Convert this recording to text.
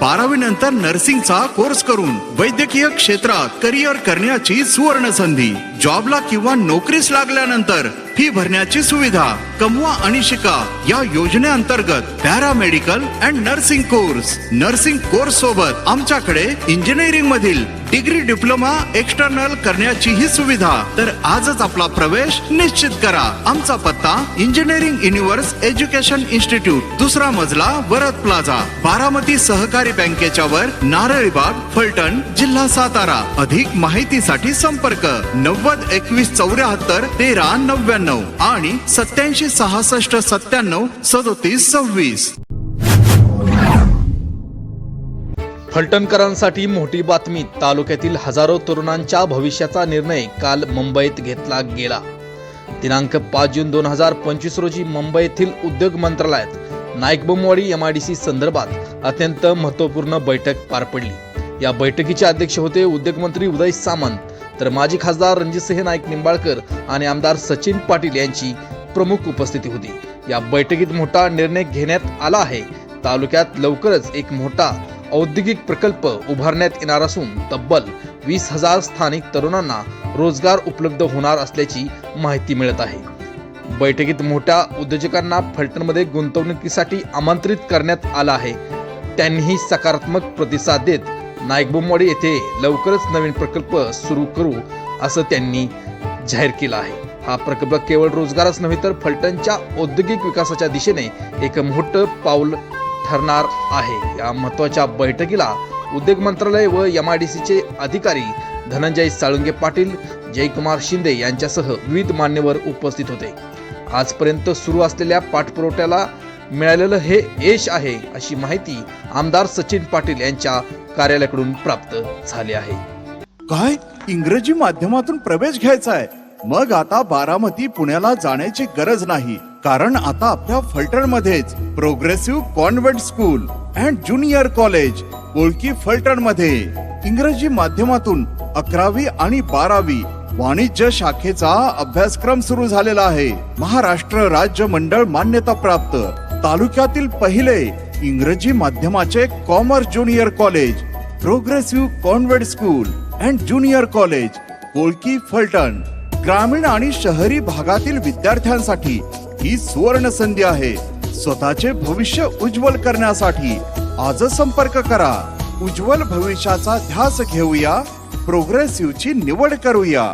बारावी नंतर नर्सिंगचा कोर्स करून वैद्यकीय क्षेत्रात करिअर करण्याची सुवर्ण संधी जॉबला किंवा नोकरीस लागल्यानंतर फी भरण्याची सुविधा कमवा आणि शिका या योजनेअंतर्गत paramedical and nursing course. Nursing course सोबत आमच्याकडे इंजिनिअरिंग मधील डिग्री डिप्लोमा एक्सटर्नल करण्याची ही सुविधा. तर आजच आपला प्रवेश निश्चित करा. आमचा पत्ता इंजिनिअरिंग युनिव्हर्स एज्युकेशन इन्स्टिट्यूट दुसरा मजला वरद प्लाझा बारामती सहकारी बँकेच्या वर नारळीबाग फलटण जिल्हा सातारा. अधिक माहितीसाठी संपर्क नव्वद एकवीस चौऱ्याहत्तर तेरा नव्याण्णव आणि सत्याऐंशी सहासष्ट सत्त्याण्णव सदोतीस सव्वीस. फलटणकरांसाठी मोठी बातमी. तालुक्यातील हजारो तरुणांच्या भविष्याचा निर्णय काल मुंबईत घेतला गेला. दिनांक पाच जून दोन हजार पंचवीस रोजी मुंबई येथील उद्योग मंत्रालयात Naikbomwadi M I D C संदर्भात अत्यंत महत्त्वपूर्ण बैठक पार पडली. या बैठकीचे अध्यक्ष होते उद्योगमंत्री उदय सामंत. तर माजी खासदार रणजितसिंह नाईक निंबाळकर आणि आमदार सचिन पाटील यांची प्रमुख उपस्थिती होती. या बैठकीत मोठा निर्णय घेण्यात आला आहे. तालुक्यात लवकरच एक मोठा औद्योगिक प्रकल्प उभारण्यात येणार असून तब्बल वीस हजार स्थानिक तरुणांना रोजगार उपलब्ध होणार असल्याची माहिती मिळत आहे. बैठकीत मोठ्या उद्योजकांना फलटणमध्ये गुंतवणुकीसाठी आमंत्रित करण्यात आलं आहे. त्यांनीही सकारात्मक प्रतिसाद देत नाईकबोमवाडी येथे लवकरच नवीन प्रकल्प सुरू करू असं त्यांनी जाहीर केलं आहे. हा प्रकल्प केवळ रोजगारच नव्हे तर फलटणच्या औद्योगिक विकासाच्या दिशेने एक मोठं पाऊल ठरणार आहे. या महत्त्वाच्या बैठकीला उद्योग मंत्रालय व एम आय डी सीचे अधिकारी धनंजय साळुंगे पाटील जयकुमार शिंदे यांच्यासह विविध मान्यवर उपस्थित होते. आजपर्यंत सुरू असलेल्या पाठपुरवठ्याला मिळालेलं हे यश आहे अशी माहिती आमदार सचिन पाटील यांच्या कार्यालयाकडून प्राप्त झाली आहे. काय? इंग्रजी माध्यमातून प्रवेश घ्यायचा आहे? मग आता बारामती पुण्याला जाण्याची गरज नाही. कारण आता आपल्या फलटण मध्येच progressive convent school and junior college ओळखी फलटणमध्ये इंग्रजी माध्यमातून अकरावी आणि बारावी वाणिज्य शाखेचा अभ्यासक्रम सुरू झालेला आहे. महाराष्ट्र राज्य मंडळ मान्यता प्राप्त. तालुक्यातील पहिले इंग्रजी माध्यमाचे commerce junior college progressive convent school and junior college Kolki Phaltan. ग्रामीण आणि शहरी भागातील विद्यार्थ्यांसाठी ही सुवर्ण संधी आहे. स्वतःचे भविष्य उज्ज्वल करण्यासाठी आजच संपर्क करा. उज्ज्वल भविष्याचा ध्यास घेऊया. प्रोग्रेसिव्हची निवड करूया.